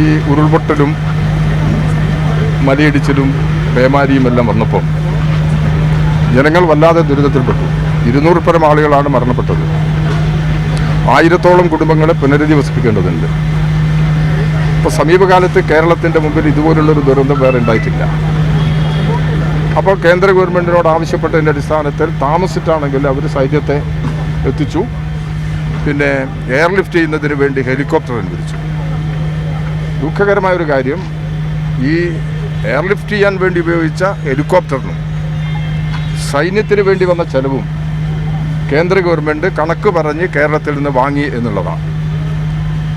ഈ ഉരുൾപൊട്ടലും മലയിടിച്ചിലും പേമാരിയും എല്ലാം വന്നപ്പോൾ ജനങ്ങൾ വല്ലാതെ ദുരിതത്തിൽപ്പെട്ടു. ഇരുന്നൂറ് പരം ആളുകളാണ് മരണപ്പെട്ടത്. ആയിരത്തോളം കുടുംബങ്ങളെ പുനരധിവസിപ്പിക്കേണ്ടതുണ്ട്. ഇപ്പോൾ സമീപകാലത്ത് കേരളത്തിന്റെ മുമ്പിൽ ഇതുപോലുള്ളൊരു ദുരന്തം വേറെ ഉണ്ടായിട്ടില്ല. അപ്പോൾ കേന്ദ്ര ഗവൺമെന്റിനോട് ആവശ്യപ്പെട്ടതിന്റെ അടിസ്ഥാനത്തിൽ താമസിച്ചിട്ടാണെങ്കിൽ അവർ സൈന്യത്തെ എത്തിച്ചു. പിന്നെ എയർലിഫ്റ്റ് ചെയ്യുന്നതിന് വേണ്ടി ഹെലികോപ്റ്റർ അനുവദിച്ചു. ദുഃഖകരമായ ഒരു കാര്യം ഈ എയർലിഫ്റ്റ് ചെയ്യാൻ വേണ്ടി ഉപയോഗിച്ച ഹെലികോപ്റ്ററിനും സൈന്യത്തിന് വേണ്ടി വന്ന ചെലവും കേന്ദ്ര ഗവൺമെന്റ് കണക്ക് പറഞ്ഞ് കേരളത്തിൽ നിന്ന് വാങ്ങി എന്നുള്ളതാണ്.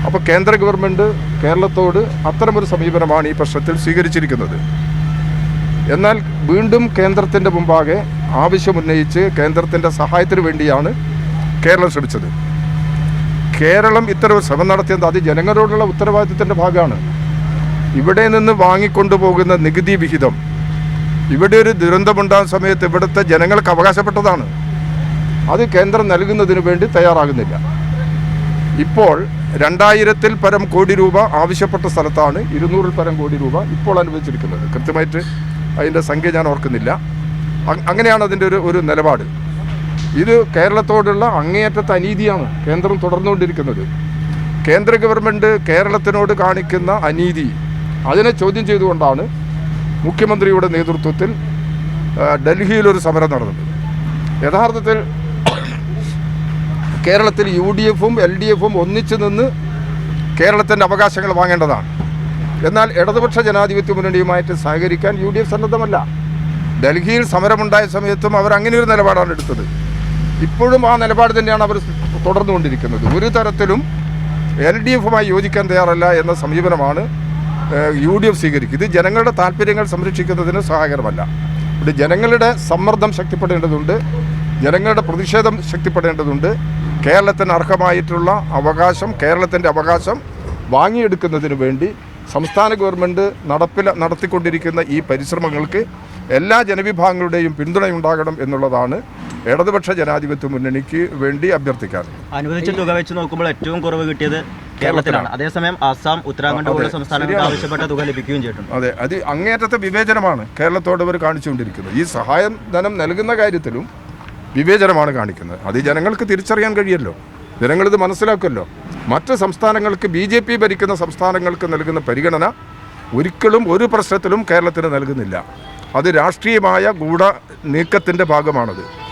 അപ്പോൾ കേന്ദ്ര ഗവൺമെന്റ് കേരളത്തോട് അത്തരമൊരു സമീപനമാണ് ഈ പ്രശ്നത്തിൽ സ്വീകരിച്ചിരിക്കുന്നത്. എന്നാൽ വീണ്ടും കേന്ദ്രത്തിന്റെ മുമ്പാകെ ആവശ്യമുന്നയിച്ച് കേന്ദ്രത്തിന്റെ സഹായത്തിന് വേണ്ടിയാണ് കേരളം ശ്രമിച്ചത്. കേരളം ഇത്തരം ശ്രമം നടത്തിയത് അത് ജനങ്ങളോടുള്ള ഉത്തരവാദിത്തത്തിന്റെ ഭാഗമാണ്. ഇവിടെ നിന്ന് വാങ്ങിക്കൊണ്ടുപോകുന്ന നികുതി വിഹിതം. ഇവിടെ ഒരു ദുരന്തമുണ്ടാകുന്ന സമയത്ത് ഇവിടുത്തെ ജനങ്ങൾക്ക് അവകാശപ്പെട്ടതാണ്. അത് കേന്ദ്രം നൽകുന്നതിന് വേണ്ടി തയ്യാറാകുന്നില്ല. ഇപ്പോൾ രണ്ടായിരത്തിൽ പരം കോടി രൂപ ആവശ്യപ്പെട്ട സ്ഥലത്താണ് ഇരുന്നൂറിൽ പരം കോടി രൂപ ഇപ്പോൾ അനുവദിച്ചിരിക്കുന്നത്. കൃത്യമായിട്ട് അതിന്റെ സംഖ്യ ഞാൻ ഓർക്കുന്നില്ല. അങ്ങനെയാണ് അതിന്റെ ഒരു ഒരു നിലപാട്. ഇത് കേരളത്തോടുള്ള അങ്ങേയറ്റത്തെ അനീതിയാണ് കേന്ദ്രം തുടർന്നുകൊണ്ടിരിക്കുന്നത്. കേന്ദ്ര ഗവൺമെന്റ് കേരളത്തിനോട് കാണിക്കുന്ന അനീതി. അതിനെ ചോദ്യം ചെയ്തുകൊണ്ടാണ് മുഖ്യമന്ത്രിയുടെ നേതൃത്വത്തിൽ ഡൽഹിയിലൊരു സമരം നടന്നത്. യഥാർത്ഥത്തിൽ കേരളത്തിൽ യു ഡി എഫും എൽ ഡി എഫും ഒന്നിച്ചു നിന്ന് കേരളത്തിന്റെ അവകാശങ്ങൾ വാങ്ങേണ്ടതാണ്. എന്നാൽ ഇടതുപക്ഷ ജനാധിപത്യ മുന്നണിയുമായിട്ട് സഹകരിക്കാൻ യു ഡി എഫ് സന്നദ്ധമല്ല. ഡൽഹിയിൽ സമരമുണ്ടായ സമയത്തും അവർ അങ്ങനെ ഒരു നിലപാടാണ് എടുത്തത്. ഇപ്പോഴും ആ നിലപാട് തന്നെയാണ് അവർ തുടർന്നുകൊണ്ടിരിക്കുന്നത്. ഒരു തരത്തിലും എൽ ഡി എഫുമായി യോജിക്കാൻ തയ്യാറല്ല എന്ന സമീപനമാണ് യു ഡി എഫ് സ്വീകരിക്കുക. ഇത് ജനങ്ങളുടെ താല്പര്യങ്ങൾ സംരക്ഷിക്കുന്നതിന് സഹായകരമല്ല. ഇവിടെ ജനങ്ങളുടെ സമ്മർദ്ദം ശക്തിപ്പെടേണ്ടതുണ്ട് ജനങ്ങളുടെ പ്രതിഷേധം ശക്തിപ്പെടേണ്ടതുണ്ട്. കേരളത്തിന് അർഹമായിട്ടുള്ള അവകാശം കേരളത്തിന്റെ അവകാശം വാങ്ങിയെടുക്കുന്നതിന് വേണ്ടി സംസ്ഥാന ഗവൺമെന്റ് നടപ്പിൽ നടത്തിക്കൊണ്ടിരിക്കുന്ന ഈ പരിശ്രമങ്ങൾക്ക് എല്ലാ ജനവിഭാഗങ്ങളുടെയും പിന്തുണയുണ്ടാകണം എന്നുള്ളതാണ് ഇടതുപക്ഷ ജനാധിപത്യ മുന്നണിക്ക് വേണ്ടി അഭ്യർത്ഥിക്കാറ് അനുവദിച്ച തുക വെച്ച് നോക്കുമ്പോൾ ഏറ്റവും കുറവ് കിട്ടിയത് കേരളത്തിലാണ്. അതേസമയം ആസാം ഉത്തരാഖണ്ഡ് പോലുള്ള സംസ്ഥാനങ്ങൾ സംസ്ഥാനങ്ങൾക്ക്. ആവശ്യപ്പെട്ട തുക ലഭിക്കുകയും ചെയ്തിട്ടുണ്ട്. അതെ അത് അങ്ങേറ്റത്തെ വിവേചനമാണ് കേരളത്തോട് അവർ കാണിച്ചുകൊണ്ടിരിക്കുന്നത്. ഈ സഹായം ധനം നൽകുന്ന കാര്യത്തിലും വിവേചനമാണ് കാണിക്കുന്നത്. അത് ജനങ്ങൾക്ക് തിരിച്ചറിയാൻ കഴിയല്ലോ. ജനങ്ങളിത് മനസ്സിലാക്കുമല്ലോ മറ്റ് സംസ്ഥാനങ്ങൾക്ക് ബി ജെ പി ഭരിക്കുന്ന സംസ്ഥാനങ്ങൾക്ക് നൽകുന്ന പരിഗണന ഒരിക്കലും ഒരു പ്രശ്നത്തിലും കേരളത്തിന് നൽകുന്നില്ല. അത് രാഷ്ട്രീയമായ ഗൂഢ നീക്കത്തിന്റെ ഭാഗമാണത്.